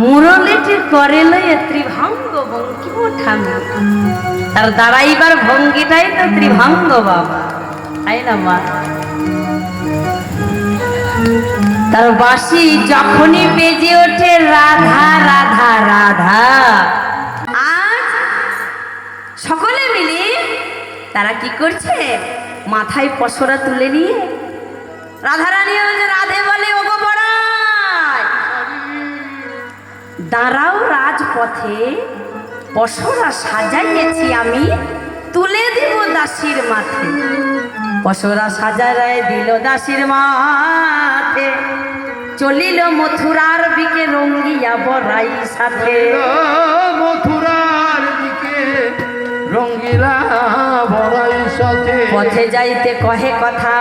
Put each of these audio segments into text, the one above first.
চরণলেটি করে লয়ে ত্রিভঙ্গ বঙ্কিম ঠামি তার দাঁড়াইবার ভঙ্গিটাই তো ত্রিভঙ্গ বাবা। তাই না, মা? তার বাসি যখনই বেজে ওঠে, রাধা রাধা রাধা। আজ সকলে মিলে তারা কি করছে? মাথায় পশরা তুলে নিয়ে রাধারানী রাধে দাঁড়াও রাজপথে পশরা সাজাইয়েছি আমি তুলে দিব দাসীর মাথে পশরা সাজারায় দিল দাসীর মাথে চলিল মথুরার দিকে রঙ্গিয়া বড়াই সাথে। মথুরার দিকে রঙ্গিলা বড়াই সাথে। পথে যাইতে কহে কথা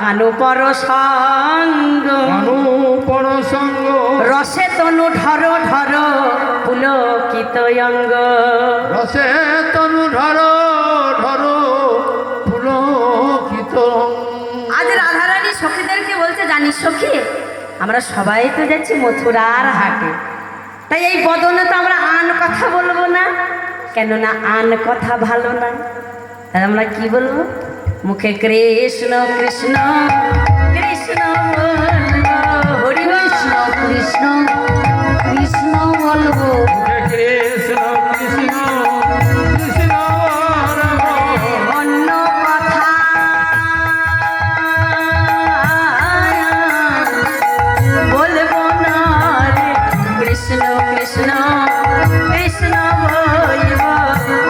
কানু পর সঙ্গ অনুপর সঙ্গ রসে তনু ঢর ঢর পুলকিত অঙ্গ। রসে তনু ধর ধর পুলকিত আজ রাধারানী সখীদেরকে বলছে জানিস সখী আমরা সবাই তো যাচ্ছি মথুরার হাটে। তাই এই বদনে তো আমরা আন কথা বলব না। কেননা আন কথা ভালো না। তাই আমরা কি বলব? মুখে Krishna Krishna Krishna Hari Krishna Krishna. Krishna Krishna Krishna Bol